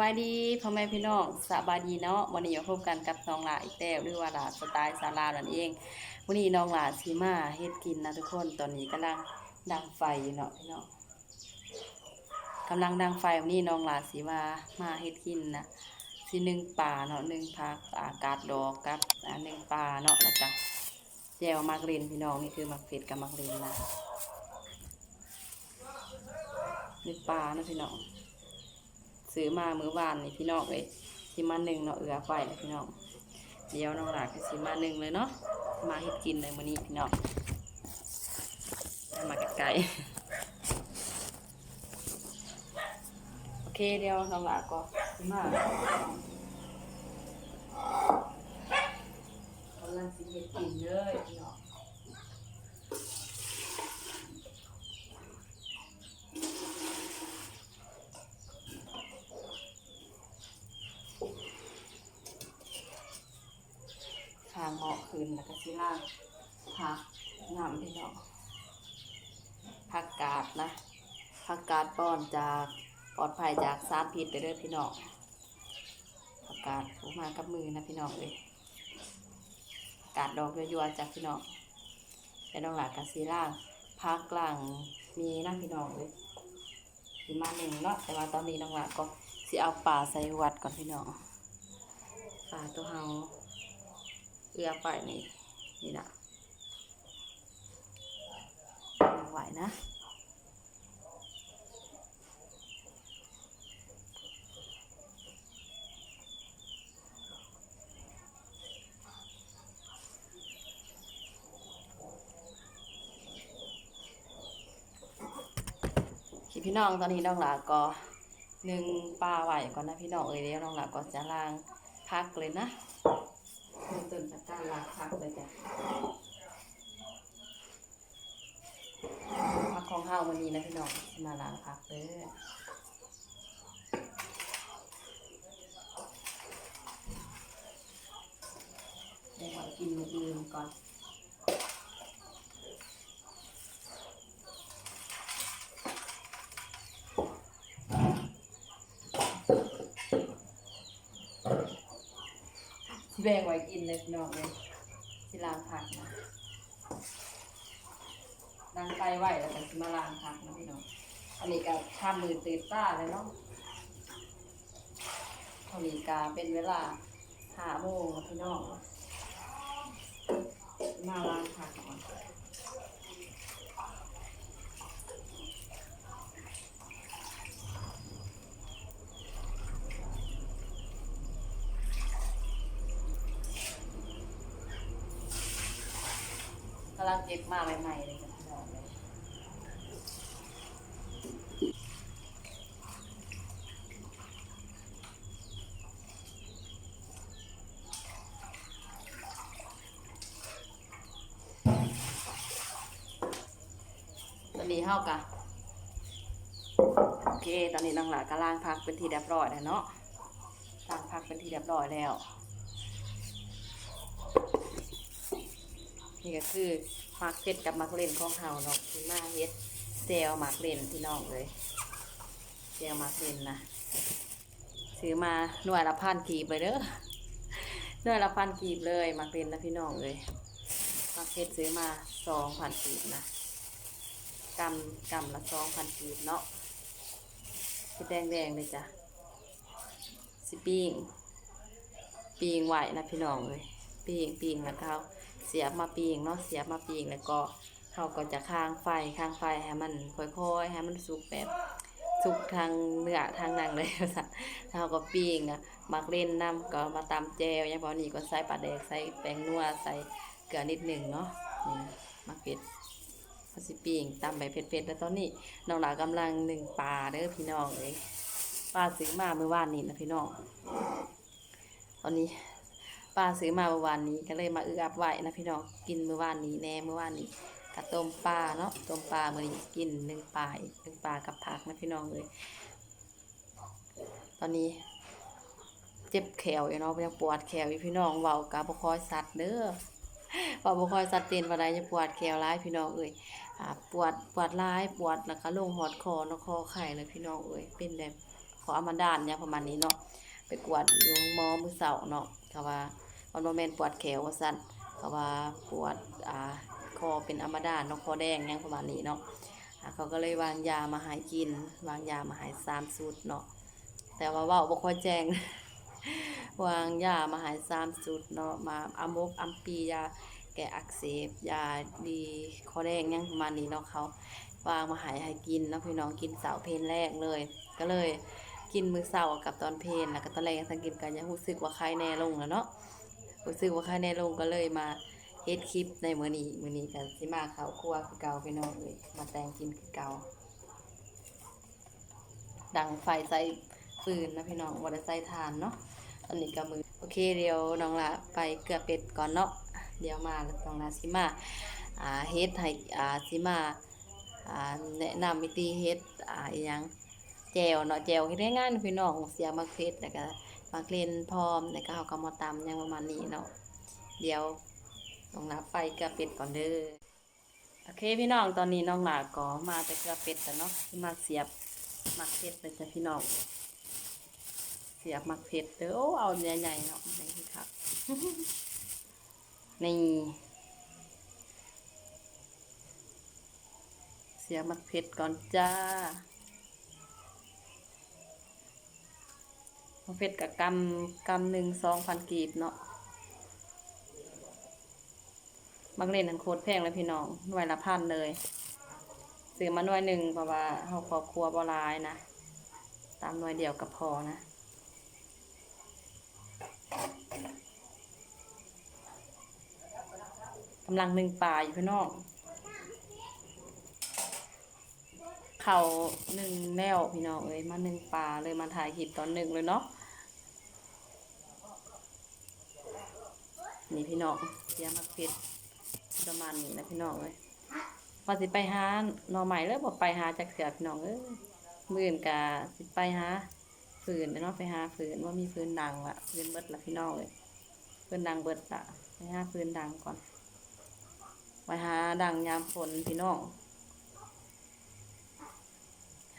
บายดีพ่อแม่พี่น้องสบายดีเนาะวันนี้มาพบกันกับน้องหลาอีกแล้วหรือว่าหลาสไตล์ซาลานั่นเองวันนี้น้องหลาสีมาเฮ็ดกินนะทุกคนตอนนี้กำลังดังไฟอยู่เนาะพี่น้องกำลังดังไฟวันนี้น้องหลาสีมามาเฮ็ดกินนะสีหนึ่งปลาเนาะหนึ่งผักอากาศดอกกับอ่าหนึ่งปลาเนาะแล้วก็แจวมักเรนพี่น้องนี่คือมักเผ็ดกับมักเรนนะหนึ่งปลาเนาะพี่น้อง ซื้อมามื้อวานนี่พี่น้องเลยสิมาหนึ่งเนาะเอือไฟเลยพี่น้องเดี๋ยวน้องหลาก็สิมาหนึ่งเลยเนาะมาเฮ็ดกินเลยมื้อนี้พี่น้องมาไกลๆโอเคเดี๋ยวน้องหลาก็สิมากำลังสิเฮ็ดกินเลยพี่น้องทางเหมาะ คืนแล้วก็สิล่างผักน้ำพี่น้องผักกาดนะผักกาดป้อนจากปลอดภัยจากสารพิษเด้อเด้อพี่น้องผักกาดออกมากับมือนะพี่น้องเลยกาดดอกยัวๆจากพี่น้องแต่น้องหลากาซีล่างพักกลางมีนะพี่น้องเลยสิมาหนึ่งเนาะแต่ว่าตอนนี้น้องหลาก็สิเอาป่าใส่วัดก่อนพี่น้องป่าตัวเฮา เอือไปนี่นี่นะยังไหวนะคิดพี่น้องตอนนี้น้องหลาก็หนึ่งปลาไหวก่อนนะพี่น้องเอ้ยเดี๋ยวน้องหลาก็จะล้างพักเลยนะ ต้นจากการลาพักเลยจ้ะพักของข้าววันนี้นะพี่น้องมาล้างพักเลยเดี๋ยวกินมื้ออื่นก่อน แบ่งไว้กินเลยพี่น้องเลยที่ล้างผักนะดังไตไหวแล้วก็สิมาล้างผักนะพี่น้องอันนี้ก็ทำมือตื่นต้าเลยเนาะเท่านี้ก็เป็นเวลาห้าโมงพี่น้องมาล้างผักก่อนกำ ลังเก็บมาใหม่ๆเลยจ้ะพี่น้องเลยตอนนี้เฮากะโอเค ตอนนี้น้องหลากำลังพักเป็นที่เรียบร้อยแล้วเนาะล้างพักเป็นที่เรียบร้อยแล้ว นี่ก็คือมักเผ็ดกับมักเล่นของเฮาเนาะที่มาเฮ็ดเซลมักเล่นพี่น้องเลยเซลมักเล่นนะซื้อมาหน่วยละพันกีบเลยเด้อหน่วยละพันกีบเลยมักเล่นนะพี่น้องเลยมักเผ็ดซื้อมาสองพันกีบนะกำกำละสองพันกีบเนาะสีแดงแดงเลยจ้ะสิปิ้งปิ้งไหวนะพี่น้องเลยปิ้งปิ้งแล้วเขา เสียบมาปิ้งเนาะเสียบมาปิ้งแล้วก็เขาก็จะค้างไฟค้างไฟให้มันค่อยๆให้มันสุกแบบสุกทางเนื้อทางหนังเลยสัตว์เขาก็ปิ้งอะมักเล่นน้ำก็มาตำแจวอย่างพอนี้ก็ใส่ปลาแดกใส่แป้งนัวใส่เกลือนิดหนึ่งเนาะนี่มักเป็ดพอสิปิงตำใบเผ็ดๆแล้วตอนนี้น้องหลากำลังหนึ่งปลาเด้อพี่น้องเลยปลาซื้อมาเมื่อวานนี้นะพี่น้องตอนนี้ ปลาซื้อมาเมื่อวานนี้ก็เลยมาเอื้ออับไว้นะพี่น้องกินเมื่อวานนี้แน่เมื่อวานนี้กะต้มปลาเนาะต้มปลาเมื่อนี้กินหนึ่งปลาอีกหนึ่งปลากับผักนะพี่น้องเลย ตอนนี้ เจ็บแขวอยู่เนาะยังปวดแขวอยู่พี่น้องเว้ากะบ่คอยสัตว์เด้อเว้าบ่คอยสัตว์เตีนบ่ได้จะปวดแขวร้ายพี่น้องเอ้ยอปวดปวดร้ายปวดแล้วก็ลงหอดคอเนาะคอไข่เลยพี่น้องเอ้ยเป็นแบบขออามาดานเนี่ยประมาณนี้เนาะไปกวดอยู่มอมือเสาเนาะเขาว่า มันบ่แม่นปวดแขวว่าซั่นเขาว่าปวดอ่าคอเป็นอามาดานเนาะคอแดงหยังประมาณนี้เนาะเขาก็เลยวางยามาให้กิน วางยามาให้สามสูตรเนาะแต่ว่าว้าบ่ค่อยแจ้ง วางยามาใหายสามสูตรเนาะมาอามกอัมปียาแก้อักเสบยาดีคอแดงหยังประมาณนี้เนาะเขาวางมาใหายให้กินเนาะพี่น้องกินเสาเพลนแรกเลย ก็เลยกินมื้อเสาร์กับตอนเพลนแล้วก็ตอนแรกยังสังเกตกันยังรู้สึกว่าไข้แน่ลงแล้วเนาะ รู้สึกว่าไข้แน่ลงก็เลยมาเฮ็ดคลิปในมื้อนี้มื้อนี้ก็สิมาเข้าครัวคือเก่าพี่น้องเอ้ยมาแต่งกินคือเก่าดังไฟใส่ฟืนนะพี่น้องบ่ได้ใส่ถ่านเนาะตอนนี้ก็มือโอเคเดี๋ยวน้องละไปเกลือเป็ดก่อนเนาะเดี๋ยวมาแล้วน้องละสิมาอ่าเฮ็ดให้อ่าสิมาอ่าแนะนำวิธีเฮ็ดอ่าอหยังแจวเนาะแจวเฮ็ดง่ายๆนพี่น้องเสียมักเฟสแล้วก็ มักเล่นพร้อมแล้วก็เฮาก็มาตำหยังประมาณนี้เนาะเดี๋ยวน้องละไปเกลือเป็ดก่อนเด้อโอเคพี่น้องตอนนี้น้องหละก็มาแต่เกลือเป็ดแล้วเนาะมาเสียบมักเฟสเลยจ้ะพี่น้องเสียบมักเผ็ดเด้อเอาเนื้อใหญ่เนาะนี่คือครับนี่เสียบมักเผ็ดก่อนจ้า มักเผ็ดกับกำกำหนึ่งสองพันกีบเนาะมักเล่นนันโคตรแพงเลยพี่น้องหน่วยละพันเลยซื้อมาหน่วยหนึ่งเพราะว่าเฮาครอบครัวบหลายนะ ตามหน่วยเดียวกับพอนะกำลังหนึ่งปลาอยู่พี่น้อง เขาหนึ่งแล้วพี่น้องเอ้ยมาหนึ่งปลาเลยมาถ่ายคลิปตอนหนึ่งเลยเนาะนี่พี่น้องเสียมักเผ็ดประมาณนี้นะพี่น้องเอ้ยพอสิไปหาหน่อใหม่แล้วบอกไปหาจากเสือพี่น้องเอ้ยมื่นกาสิไปหาฟืนเนาะไปหาฟืนว่ามีฟืนดังละฟืนเบิดละพี่น้องเลยฟืนดังเบิดละไปหาฟืนดังก่อนไปหาดังยามฝนพี่น้อง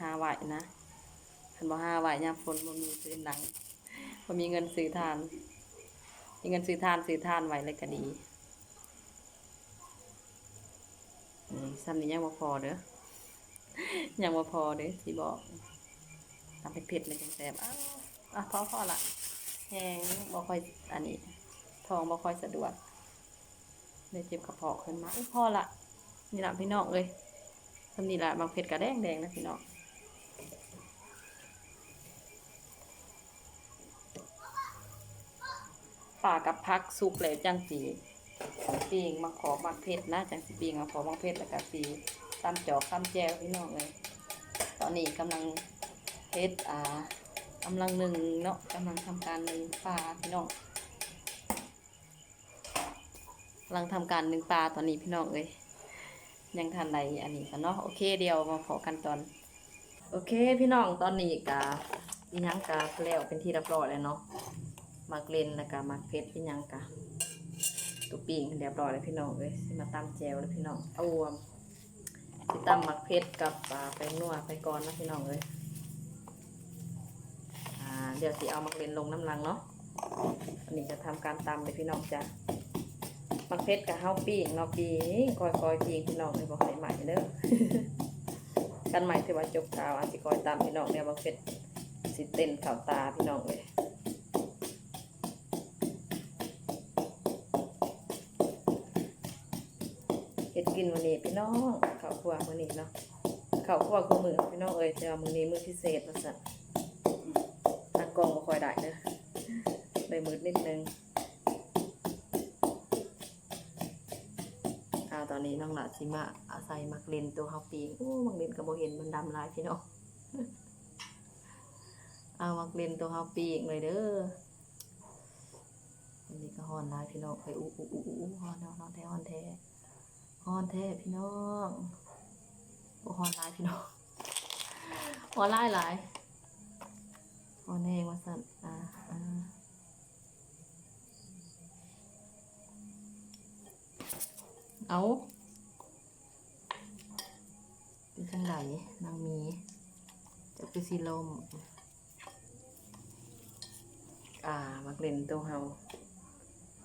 หาไหวนะคันบ่หาไหวยามฝนบ่มีซื้อดังบ่มีเงินซื้อทาน มีเงินซื้อทานซื้อทานไหวเลยก็ดีนี่ซ้ำนี้ยังบ่พอเด้อยังบ่พอเด้อสิบอกทำเป็นเผ็ดเลยจังแซ่บอ้าวอะพอพอละแหงบ่ค่อยอันนี้ท้องบ่ค่อยสะดวกเลยเจ็บกระเพาะขึ้นมาอุ๊ยพอละนี่ละพี่น้องเลยทำนี่ละบางเผ็ดกระแดงแดงนะพี่น้อง ป่ากับพักสุกแล้วจังสีปีงมาขอมักเผ็ดนะจังสีปีงมาขอมักเผ็ดแล้วก็สีตำจอกตำแจวพี่น้องเลย ตอนนี้กำลังเฮ็ดอ่ากำลังหนึ่งเนาะกำลังทำการหนึ่งปลาพี่น้องกำลังทำการหนึ่งปลาตอนนี้พี่น้องเอ้ยยังทันใดอันนี้กันเนาะโอเคเดียวมาขอกันตอน โอเคพี่น้องตอนนี้กะอีหยังกะแล้วเป็นที่รียบรอยแล้วเนาะ มักเลนแล้วก็มักเพชรอีหยังกะตัวปิ่งเรียบร้อยแล้วพี่น้องเอ้ยสิมาตำแจวแล้วพี่น้องเอาวมสิตำมักเพชรกับปลาไปนัวไปก่อนนะพี่น้องเอ้ยอ่าเดี๋ยวสิเอามักเลนลงน้ำลังเนาะอันนี้จะทำการตำเลยพี่น้องจ้ะมักเพชรกับเฮาปิ้งเนาะปิ้งคอยคอยปิ้งพี่น้องเลยบอกให้ใหม่เด้อกันใหม่ถือว่าจบข่าวอันสิคอยตามพี่น้องเนี่ยมักเพชรสิเต้นข่าวตาพี่น้องเลยเฮ็ด กินวันนี้พี่น้องข้าวคั่ววันนี้เนาะข้าวคั่วคือมือพี่น้องเอ้ยแต่ว่ามื้อนี้มื้อพิเศษว่าซั่นทางกล้องบ่ค่อยได้เด้อเลยมืดนิดนึงอาตอนนี้น้องหลาสิมาอาศัยมักเล่นตัวเฮาปีงโอ้มักเล่นก็บ่เห็นมันดำลายพี่น้องเอามักเล่นตัวเฮาปีงเลยเด้ออันนี้ก็ฮอนลายพี่น้องไปอู้อู้อู้อู้ฮอนฮอนแท้ฮอนแท้ ฮอนแท้พี่น้องโอ้อนหลายพี่น้องฮอนหลายหลายฮอนแห้งว่าสั่นอ่าอ่าเอาเป็นจังไหนนางมีจะไปสีลม อ่ามักเล่นตัวเฮา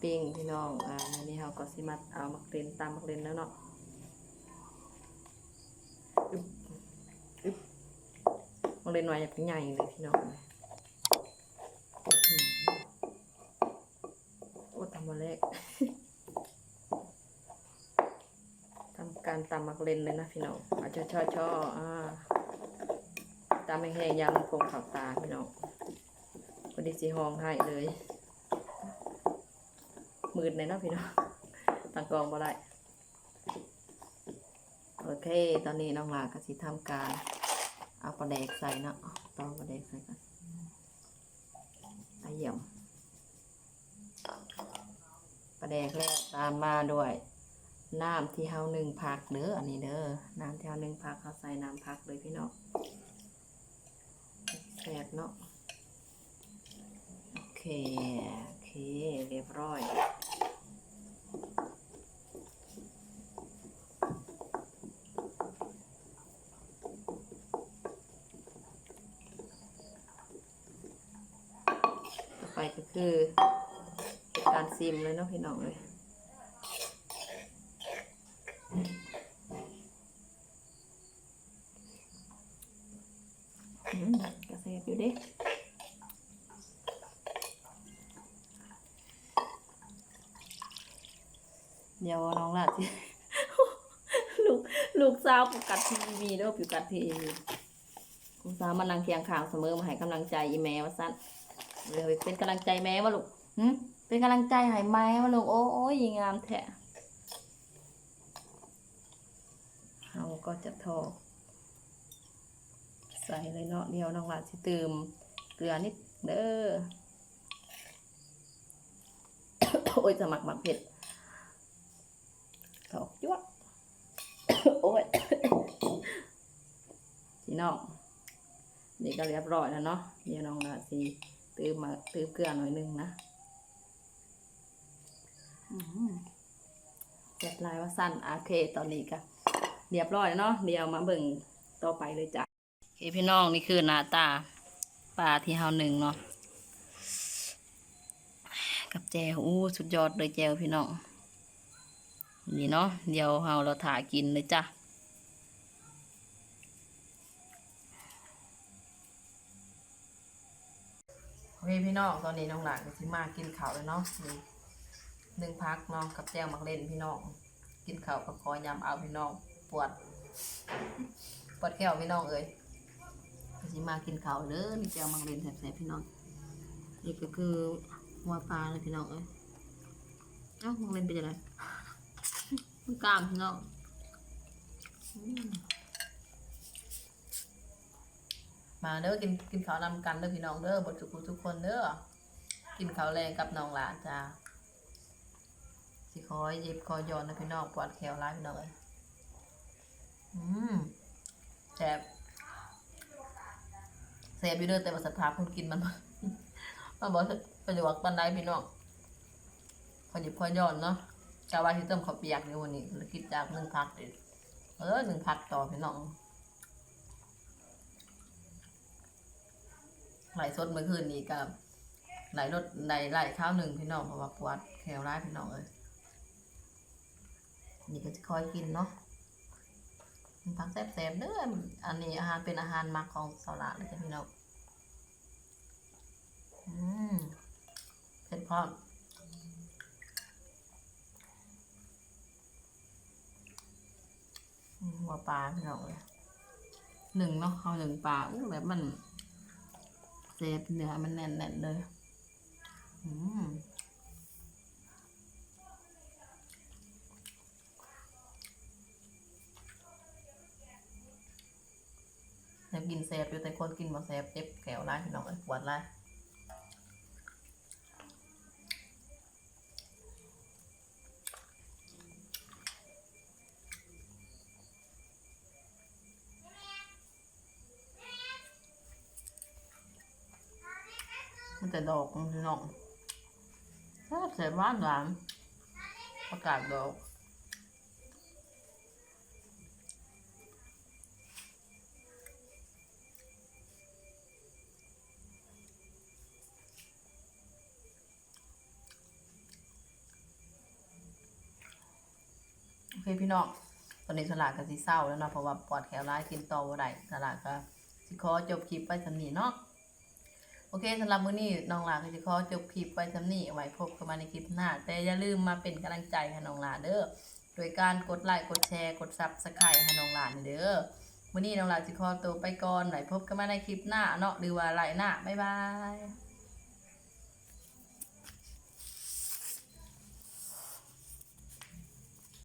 ปิ้งพี่น้อง อ่าอันนี้เฮาก็สิมาเอามักเลนตามมักเลนแล้วเนาะมักเลนหน่อยอย่างใหญ่เลยพี่น้องโอ้ทำมาแรกทำการตำมักเลนเลยนะพี่น้องอาจจะช่อช่อๆอ่าตำแห้งๆยำคงขับตาพี่น้องพอดีสีห้องให้เลย มืดเลยเนาะพี่น้องตังกองบ่ได้โอเค ตอนนี้น้องหลาก็สิทำการ เอาปลาแดกใส่เนาะตองปลาแดกใส่กันอาเยี่ยมปลาแดกแล้วตามมาด้วยน้ำที่เฮาหนึ่งพักเด้ออันนี้เด้อน้ำที่เฮาหนึ่งพักเฮาใส่น้ำพักเลยพี่น้องแสบเนาะโอเคโอเคเรียบร้อย ไปก็คือการซิมเลยเนาะพี่น้องเลย อืมกระเซบอยู่เดิเดี๋ยวน้องหลาสิ ลูกลูก สาวปูกัดทีวีเด้อปูกัดทีวีลูกสาวมานั่งเคียงข้างเสมอมาให้กำลังใจอีแม่ว่าสั้นเลยเป็นกำลังใจแม่ว่าลูกหึเป็นกำลังใจให้แม่ว่าลูกโอ้ยงามแท้เราก็จะทอใส่เลยเนาะเดียวน้องหลานสิเติมเกลือนิดเด้อโอ้ยสมักหมักเผ็ดถอกยวด ยพี่น้องนี่ก็เรียบร้อยแล้วเนาะเดี๋ยวน้องหลานสิเติมมาเติมเกลือหน่อยหนึงนะอื้อหือเจ็บลายว่าสั้นโอเค ตอนนี้ก็เรียบร้อยแล้วเนาะเดี๋ยวมาเบิ่งต่อไปเลยจ้ะโอเคพี่น้องนี่คือหน้าตาปลาที่เฮาหนึ่งเนาะกับแจวอู้สุดยอดเลยแจวพี่น้องนี่เนาะเดี๋ยวเฮาเราถ่ากินเลยจ้ะ เคพี่น้องตอนนี้น้องหลานก็สิมากินข้าวเลยเนาะหนึ่งพักเนาะกับแจวมักเล่นพี่น้อง กินข้าวกับคอยำเอาพี่น้องปวด ปวดแก้วพี่น้องเอ้ยก็สิมากินข้าวเด้อนี่แก้วมังเล่นแสบๆพี่น้องนี่ก็คือหัวปลาเลยพี่น้องเอ้ยเอ้ามังเล่นเป็นยังไงมันกล้ามพี่น้อง มาเด้อกินกินข้าวนำกันเด้อพี่น้องเด้อบททุกคทุกคนเด้อกินข้าวแรงกับน้องหลานจ้าสิคอยเย็บคอยย้อนนะพี่น้องปวดแขวร้ายพี่น้องเอ้ยอืมแซ่บแซ่บอยู่เด้อแต่ว่าสภาพคนกินมันมันบอกประโยชน์ปันไดพี่น้องพอยหยิบพอยย้อนเนาะกาวาที่เติมข้าวเปียกในวันนี้คิดจากหนึ่งพักเด็ดเออหนึ่งพักต่อพี่น้อง ไหลสดเมื่อคืนนี้กับไหลรถไหลไหลข้าวหนึ่งพี่น้องเพราะว่าปวดแขวร้ายพี่น้องเอ้ยนี่ก็จะคอยกินเนาะผักแซ่บๆเด้ออันนี้อาหารเป็นอาหารมักของสาวหลาเลยจ้ะพี่น้องอืมเผ็ดพร้อมหัวปลาพี่น้องเลยหนึ่งเนาะเอาหนึ่งปลาอู้แบบมัน เซฟเนื้อมันแน่นๆเลยอืมแซบกินแซ่บอยู่แต่คนกินบ่แซ่บเจ็บแขวร้ายพี่น้องเอ้ยปวดร้าย แต่ดอกพี่น้องแซ่บแซ่บหวานหวานประกาศดอกโอเคพี่น้องตอนนี้สลากก็สิเศร้าแล้วเนาะเพราะว่าปอดแขวร้ายกินต่อบ่ได้สลากก็สิขอจบคลิปไปสำนีเนาะ อเคสำหรับมื้อนี้น้องหลาก็สิขอจบคลิปไปสำนี้ไว้พบกันใหม่ในคลิปหน้า แต่อย่าลืมมาเป็นกำลังใจให้น้องหลาเด้อโดยการกดไลค์กดแชร์กดซับสไครต์ให้น้องหลานเด้อมื้อนี้น้องหลาสิขอตัวไปก่อนไว้พบกันใหม่ในคลิปหน้าเนาะหรือว่าไลน์หน้าบ๊ายบาย